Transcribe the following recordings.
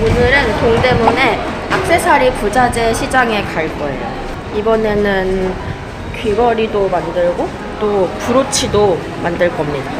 오늘은 동대문에 악세사리 부자재 시장에 갈 거예요. 이번에는 귀걸이도 만들고 또 브로치도 만들 겁니다.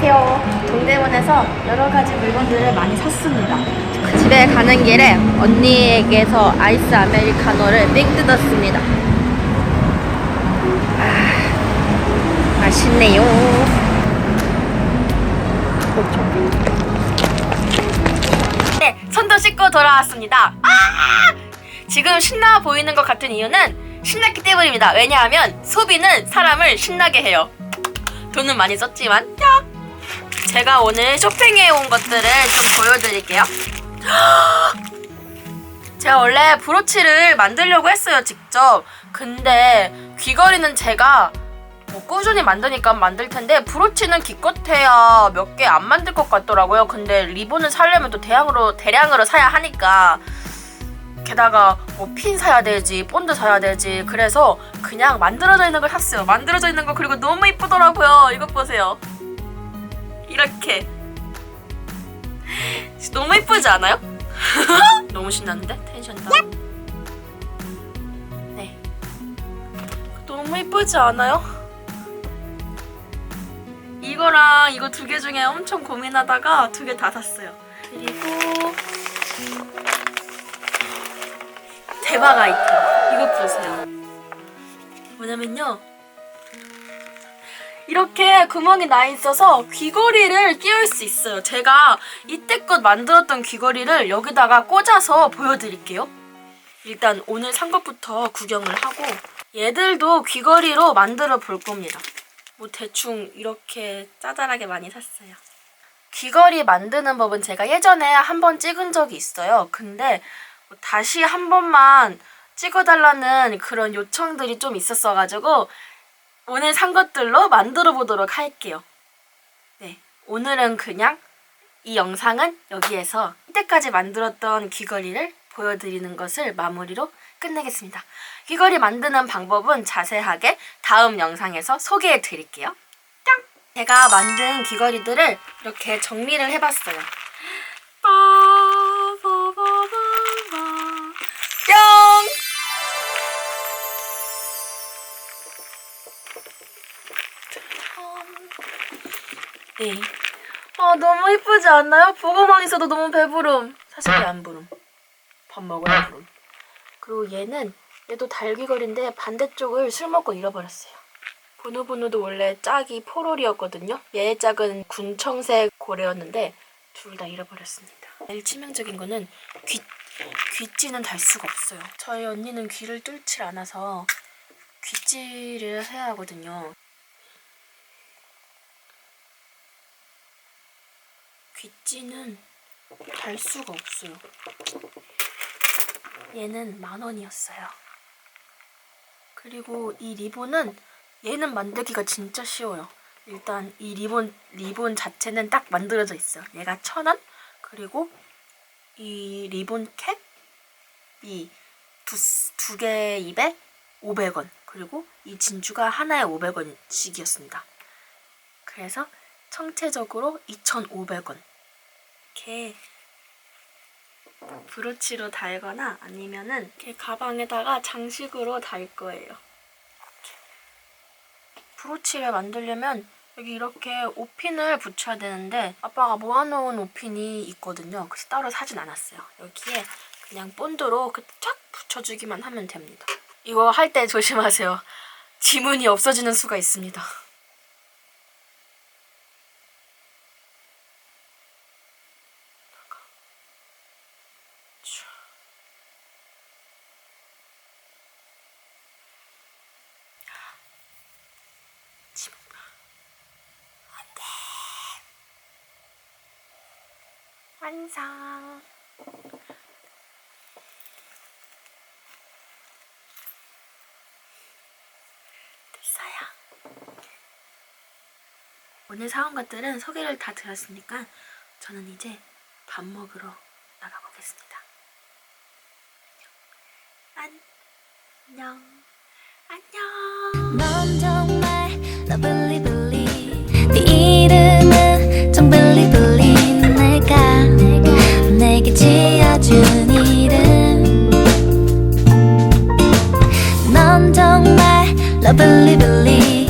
안녕하세요. 동대문에서 여러 가지 물건들을 많이 샀습니다. 그 집에 가는 길에 언니에게서 아이스 아메리카노를 삥 뜯었습니다. 아, 맛있네요. 네, 손도 씻고 돌아왔습니다. 아! 지금 신나 보이는 것 같은 이유는 신났기 때문입니다. 왜냐하면 소비는 사람을 신나게 해요. 돈은 많이 썼지만 야! 제가 오늘 쇼핑해 온 것들을 좀 보여드릴게요. 제가 원래 브로치를 만들려고 했어요 직접. 근데 귀걸이는 제가 뭐 꾸준히 만드니까 만들 텐데 브로치는 기껏해야 몇 개 안 만들 것 같더라고요. 근데 리본을 사려면 또 대량으로 대량으로 사야 하니까 게다가 뭐 핀 사야 되지, 본드 사야 되지. 그래서 그냥 만들어져 있는 걸 샀어요. 만들어져 있는 거 그리고 너무 이쁘더라고요. 이것 보세요. 이렇게 너무 이쁘지 않아요? 너무 신났는데 텐션 다운. 네. 너무 이쁘지 않아요? 이거랑 이거 두 개 중에 엄청 고민하다가 두 개 다 샀어요. 그리고 대박 아이템. 이거 보세요. 뭐냐면요. 이렇게 구멍이 나 있어서 귀걸이를 끼울 수 있어요. 제가 이때껏 만들었던 귀걸이를 여기다가 꽂아서 보여드릴게요. 일단 오늘 산 것부터 구경을 하고 얘들도 귀걸이로 만들어 볼 겁니다. 뭐 대충 이렇게 짜잘하게 많이 샀어요. 귀걸이 만드는 법은 제가 예전에 한 번 찍은 적이 있어요. 근데 뭐 다시 한 번만 찍어달라는 그런 요청들이 좀 있었어가지고 오늘 산 것들로 만들어 보도록 할게요. 네, 오늘은 그냥 이 영상은 여기에서 이때까지 만들었던 귀걸이를 보여드리는 것을 마무리로 끝내겠습니다. 귀걸이 만드는 방법은 자세하게 다음 영상에서 소개해 드릴게요. 짱! 제가 만든 귀걸이들을 이렇게 정리를 해봤어요. 네. 아 너무 이쁘지 않나요? 보고만 있어도 너무 배부름. 사실 안 부름. 밥 먹어야 부름. 그리고 얘는 얘도 달귀걸인데 반대쪽을 술 먹고 잃어버렸어요. 보노보노도 원래 짝이 포롤이었거든요. 얘의 짝은 군청색 고래였는데 둘 다 잃어버렸습니다. 제일 치명적인 거는 귀 귀찌는 달 수가 없어요. 저희 언니는 귀를 뚫질 않아서 귀찌를 해야 하거든요. 귀찌는 달 수가 없어요. 얘는 만 원이었어요. 그리고 이 리본은 얘는 만들기가 진짜 쉬워요. 일단 이 리본 리본 자체는 딱 만들어져 있어요. 얘가 천 원. 그리고 이 리본 캡이 두, 두개 입에 500원. 그리고 이 진주가 하나에 500원씩이었습니다. 그래서 총체적으로 2,500원. 이렇게 브로치로 달거나 아니면은 이렇게 가방에다가 장식으로 달 거예요. 브로치를 만들려면 여기 이렇게 옷핀을 붙여야 되는데 아빠가 모아놓은 옷핀이 있거든요. 그래서 따로 사진 않았어요. 여기에 그냥 본드로 그쫙 붙여주기만 하면 됩니다. 이거 할 때 조심하세요. 지문이 없어지는 수가 있습니다. 지문. 완성. 됐어요. 오늘 사온 것들은 소개를 다 드렸으니까 저는 이제 밥 먹으러 나가보겠습니다. 안녕. 안녕. 네 이름은 정블리블리 내가 내게 지어준 이름. 넌 정말 러블리블리